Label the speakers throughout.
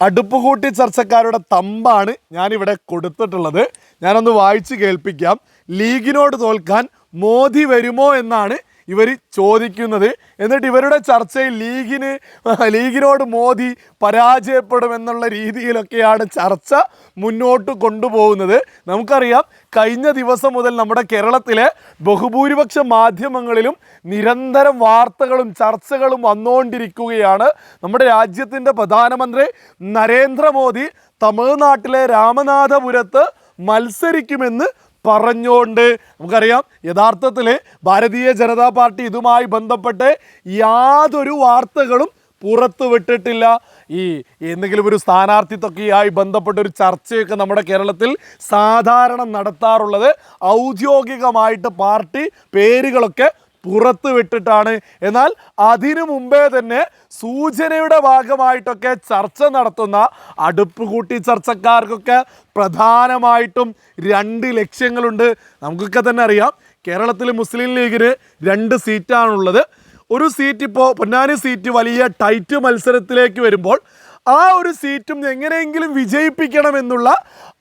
Speaker 1: അടുപ്പുകൂട്ടി ചർച്ചക്കാരുടെ തമ്പാണ് ഞാനിവിടെ കൊടുത്തിട്ടുള്ളത്. ഞാനൊന്ന് വായിച്ച് കേൾപ്പിക്കാം. ലീഗിനോട് തോൽക്കാൻ മോദി വരുമോ എന്നാണ് ഇവർ ചോദിക്കുന്നത് എന്നിട്ട് ഇവരുടെ ചർച്ചയിൽ ലീഗിന് ലീഗിനോട് മോദി പരാജയപ്പെടും എന്നുള്ള രീതിയിലൊക്കെയാണ് ചർച്ച മുന്നോട്ട് കൊണ്ടുപോകുന്നത്. നമുക്കറിയാം കഴിഞ്ഞ ദിവസം മുതൽ നമ്മുടെ കേരളത്തിലെ ബഹുഭൂരിപക്ഷ മാധ്യമങ്ങളിലും നിരന്തരം വാർത്തകളും ചർച്ചകളും വന്നുകൊണ്ടിരിക്കുകയാണ്. നമ്മുടെ രാജ്യത്തിന്റെ പ്രധാനമന്ത്രി നരേന്ദ്രമോദി തമിഴ്നാട്ടിലെ രാമനാഥപുരത്ത് മത്സരിക്കുമെന്ന് പറഞ്ഞുകൊണ്ട് നമുക്കറിയാം യഥാർത്ഥത്തിൽ ഭാരതീയ ജനതാ പാർട്ടി ഇതുമായി ബന്ധപ്പെട്ട് യാതൊരു വാർത്തകളും പുറത്തു വിട്ടിട്ടില്ല. ഈ എന്തെങ്കിലും ഒരു സ്ഥാനാർത്ഥിത്വക്കെയായി ബന്ധപ്പെട്ട ഒരു ചർച്ചയൊക്കെ നമ്മുടെ കേരളത്തിൽ സാധാരണ നടത്താറുള്ളത് ഔദ്യോഗികമായിട്ട് പാർട്ടി പേരുകളൊക്കെ പുറത്തു വിട്ടിട്ടാണ്. എന്നാൽ അതിനു മുമ്പേ തന്നെ സൂചനയുടെ ഭാഗമായിട്ടൊക്കെ ചർച്ച നടത്തുന്ന അടുപ്പ് കൂട്ടി ചർച്ചക്കാർക്കൊക്കെ പ്രധാനമായിട്ടും രണ്ട് ലക്ഷ്യങ്ങളുണ്ട്. നമുക്കൊക്കെ തന്നെ അറിയാം. കേരളത്തിൽ മുസ്ലിം ലീഗിന് രണ്ട് സീറ്റാണുള്ളത്. ഒരു സീറ്റ് ഇപ്പോൾ പൊന്നാനി സീറ്റ് വലിയ ടൈറ്റ് മത്സരത്തിലേക്ക് വരുമ്പോൾ ആ ഒരു സീറ്റും എങ്ങനെയെങ്കിലും വിജയിപ്പിക്കണമെന്നുള്ള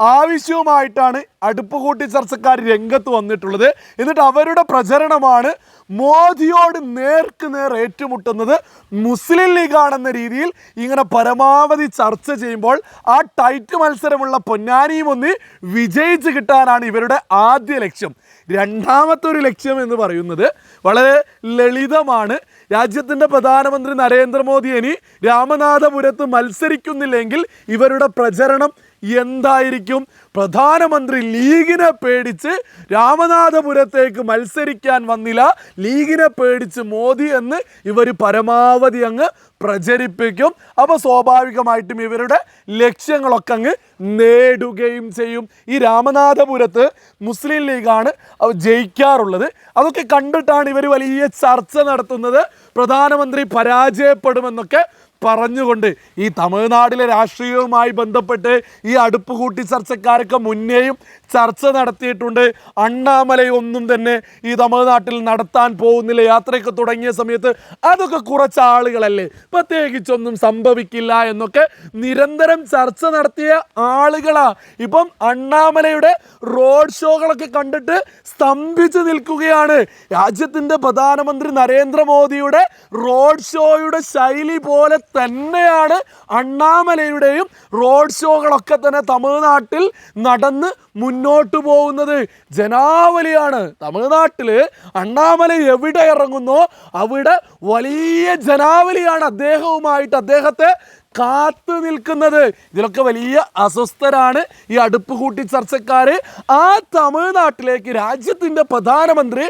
Speaker 1: ആവശ്യവുമായിട്ടാണ് അടുപ്പ് കൂട്ടി ചർച്ചക്കാർ രംഗത്ത് വന്നിട്ടുള്ളത്. എന്നിട്ട് അവരുടെ പ്രചരണമാണ് മോദിയോട് നേർക്ക് നേർ ഏറ്റുമുട്ടുന്നത് മുസ്ലിം ലീഗാണെന്ന രീതിയിൽ ഇങ്ങനെ പരമാവധി ചർച്ച ചെയ്യുമ്പോൾ ആ ടൈറ്റ് മത്സരമുള്ള പൊന്നാനിയും ഒന്ന് വിജയിച്ച് കിട്ടാനാണ് ഇവരുടെ ആദ്യ ലക്ഷ്യം. രണ്ടാമത്തെ ഒരു ലക്ഷ്യം എന്ന് പറയുന്നത് വളരെ ലളിതമാണ്. രാജ്യത്തിന്റെ പ്രധാനമന്ത്രി നരേന്ദ്രമോദി ഇനി രാമനാഥപുരത്ത് മത്സരിക്കുന്നില്ലെങ്കിൽ ഇവരുടെ പ്രചരണം എന്തായിരിക്കും? പ്രധാനമന്ത്രി ലീഗിനെ പേടിച്ച് രാമനാഥപുരത്തേക്ക് മത്സരിക്കാൻ വന്നില്ല. ലീഗിനെ പേടിച്ച് മോദി എന്ന് ഇവർ പരമാവധി അങ്ങ് പ്രചരിപ്പിക്കും. അപ്പോൾ സ്വാഭാവികമായിട്ടും ഇവരുടെ ലക്ഷ്യങ്ങളൊക്കെ അങ്ങ് നേടുകയും ചെയ്യും. ഈ രാമനാഥപുരത്ത് മുസ്ലിം ലീഗാണ് ജയിക്കാറുള്ളത്. അതൊക്കെ കണ്ടിട്ടാണ് ഇവർ വലിയ ചർച്ച നടത്തുന്നത്. പ്രധാനമന്ത്രി പരാജയപ്പെടുമെന്നൊക്കെ പറഞ്ഞുകൊണ്ട് ഈ തമിഴ്നാടിലെ രാഷ്ട്രീയവുമായി ബന്ധപ്പെട്ട് ഈ അടുപ്പ് കൂട്ടി ചർച്ചക്കാരൊക്കെ മുന്നേയും ചർച്ച നടത്തിയിട്ടുണ്ട്. അണ്ണാമലയൊന്നും തന്നെ ഈ തമിഴ്നാട്ടിൽ നടത്താൻ പോകുന്നില്ല. യാത്രയൊക്കെ തുടങ്ങിയ സമയത്ത് അതൊക്കെ കുറച്ച് ആളുകളല്ലേ? പ്രത്യേകിച്ചൊന്നും സംഭവിക്കില്ല എന്നൊക്കെ നിരന്തരം ചർച്ച നടത്തിയ ആളുകളാ. ഇപ്പം അണ്ണാമലയുടെ റോഡ് ഷോകളൊക്കെ കണ്ടിട്ട് സ്തംഭിച്ച് നിൽക്കുകയാണ്. രാജ്യത്തിന്റെ പ്രധാനമന്ത്രി നരേന്ദ്രമോദിയുടെ റോഡ് ഷോയുടെ ശൈലി പോലെ തന്നെയാണ് അണ്ണാമലയുടെയും റോഡ് ഷോകളൊക്കെ തന്നെ തമിഴ്നാട്ടിൽ നടന്ന് മുന്നോട്ട് പോകുന്നത്. ജനാവലിയാണ്. തമിഴ്നാട്ടിൽ അണ്ണാമല എവിടെ ഇറങ്ങുന്നോ അവിടെ വലിയ ജനാവലിയാണ് അദ്ദേഹവുമായിട്ട് അദ്ദേഹത്തെ കാത്തു നിൽക്കുന്നത്. ഇതിലൊക്കെ വലിയ അസ്വസ്ഥരാണ് ഈ അടുപ്പ് കൂട്ടി ചർച്ചക്കാർ ആ തമിഴ്നാട്ടിലേക്ക് രാജ്യത്തിന്റെ പ്രധാനമന്ത്രി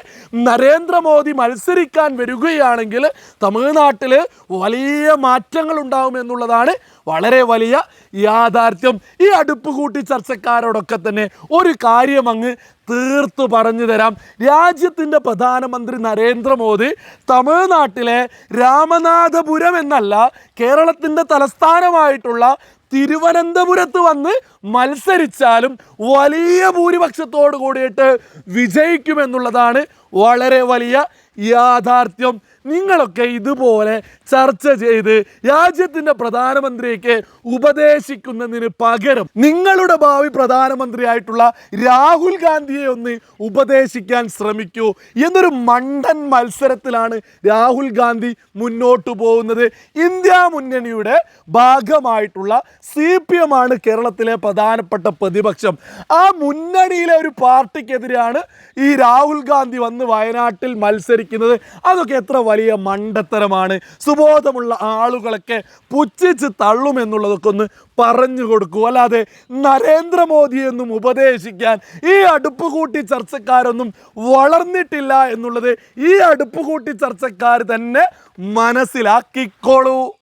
Speaker 1: നരേന്ദ്രമോദി മത്സരിക്കാൻ വരികയാണെങ്കിൽ തമിഴ്നാട്ടിൽ വലിയ മാറ്റങ്ങൾ ഉണ്ടാകും എന്നുള്ളതാണ് വളരെ വലിയ യാഥാർത്ഥ്യം. ഈ അടുപ്പ് കൂട്ടി ചർച്ചക്കാരോടൊക്കെ തന്നെ ഒരു കാര്യം അങ്ങ് തീർത്തു പറഞ്ഞു തരാം. രാജ്യത്തിന്റെ പ്രധാനമന്ത്രി നരേന്ദ്രമോദി തമിഴ്നാട്ടിലെ രാമനാഥപുരം എന്നല്ല കേരളത്തിന്റെ തലസ്ഥാനമായിട്ടുള്ള തിരുവനന്തപുരത്ത് വന്ന് മത്സരിച്ചാലും വലിയ ഭൂരിപക്ഷത്തോട് കൂടിയിട്ട് വിജയിക്കുമെന്നുള്ളതാണ് വളരെ വലിയ യാഥാർത്ഥ്യം. നിങ്ങളൊക്കെ ഇതുപോലെ ചർച്ച ചെയ്ത് രാജ്യത്തിന്റെ പ്രധാനമന്ത്രിക്ക് ഉപദേശിക്കുന്നതിന് പകരം നിങ്ങളുടെ ഭാവി പ്രധാനമന്ത്രിയായിട്ടുള്ള രാഹുൽ ഗാന്ധിയെ ഒന്ന് ഉപദേശിക്കാൻ ശ്രമിക്കൂ എന്നൊരു മണ്ടൻ മത്സരത്തിലാണ് രാഹുൽ ഗാന്ധി മുന്നോട്ട് പോകുന്നത്. ഇന്ത്യ മുന്നണിയുടെ ഭാഗമായിട്ടുള്ള സി പി എം ആണ് കേരളത്തിലെ പ്രധാനപ്പെട്ട പ്രതിപക്ഷം. ആ മുന്നണിയിലെ ഒരു പാർട്ടിക്കെതിരെയാണ് ഈ രാഹുൽ ഗാന്ധി വന്ന് വയനാട്ടിൽ മത്സരിക്കുന്നത്. അതൊക്കെ എത്ര വലിയ മണ്ടത്തരമാണ്. സുബോധമുള്ള ആളുകളൊക്കെ പുച്ഛിച്ച് തള്ളുമെന്നുള്ളതൊക്കെ ഒന്ന് പറഞ്ഞു കൊടുക്കൂ. അല്ലാതെ നരേന്ദ്രമോദിയെന്നും ഉപദേശിക്കാൻ ഈ അടുപ്പ് കൂട്ടി ചർച്ചക്കാരൊന്നും വളർന്നിട്ടില്ല എന്നുള്ളത് ഈ അടുപ്പ് കൂട്ടി ചർച്ചക്കാർ തന്നെ മനസ്സിലാക്കിക്കോളൂ.